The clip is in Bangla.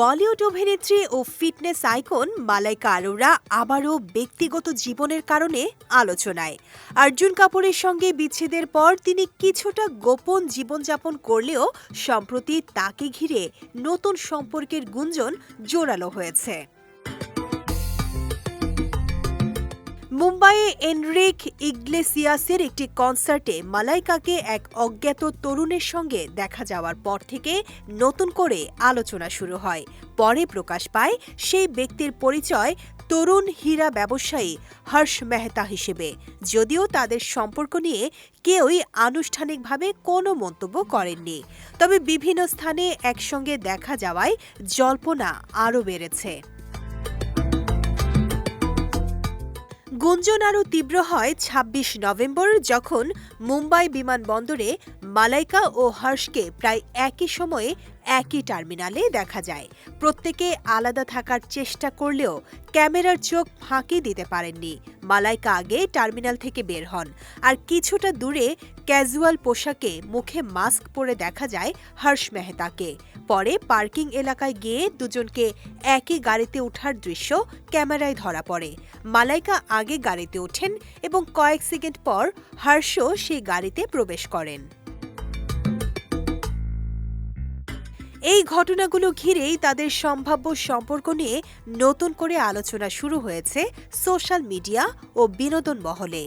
বলিউড অভিনেত্রী ও ফিটনেস আইকন মালাইকা আরোরা আবারও ব্যক্তিগত জীবনের কারণে আলোচনায়। অর্জুন কাপুরের সঙ্গে বিচ্ছেদের পর তিনি কিছুটা গোপন জীবনযাপন করলেও সম্প্রতি তাকে ঘিরে নতুন সম্পর্কের গুঞ্জন জোরালো হয়েছে। মুম্বাইয়ে এনরিক ইগলেসিয়াসের একটি কনসার্টে মালাইকাকে এক অজ্ঞাত তরুণের সঙ্গে দেখা যাওয়ার পর থেকে নতুন করে আলোচনা শুরু হয়। পরে প্রকাশ পায় সেই ব্যক্তির পরিচয় তরুণ হীরা ব্যবসায়ী হর্ষ মেহতা হিসেবে। যদিও তাদের সম্পর্ক নিয়ে কেউই আনুষ্ঠানিকভাবে কোনো মন্তব্য করেননি। তবে বিভিন্ন স্থানে একসঙ্গে দেখা যাওয়ায় জল্পনা আরও বেড়েছে। গুঞ্জন আরও তীব্র হয় ২৬ নভেম্বর যখন মুম্বাই বিমানবন্দরে মালাইকা ও হর্ষকে প্রায় একই সময়ে একই টার্মিনালে দেখা যায়। প্রত্যেকে আলাদা থাকার চেষ্টা করলেও ক্যামেরার চোখ ফাঁকি দিতে পারেননি। মালাইকা আগে টার্মিনাল থেকে বের হন। আর কিছুটা দূরে ক্যাজুয়াল পোশাকে মুখে মাস্ক পরে দেখা যায় হর্ষ মেহতাকে। পরে পার্কিং এলাকায় গিয়ে দুজনকে একই গাড়িতে ওঠার দৃশ্য ক্যামেরায় ধরা পড়ে। মালাইকা আগে গাড়িতে ওঠেন এবং কয়েক সেকেন্ড পর হর্ষ সেই গাড়িতে প্রবেশ করেন। এই ঘটনাগুলো ঘিরেই তাদের সম্ভাব্য সম্পর্ক নিয়ে নতুন করে আলোচনা শুরু হয়েছে সোশ্যাল মিডিয়া ও বিনোদন মহলে।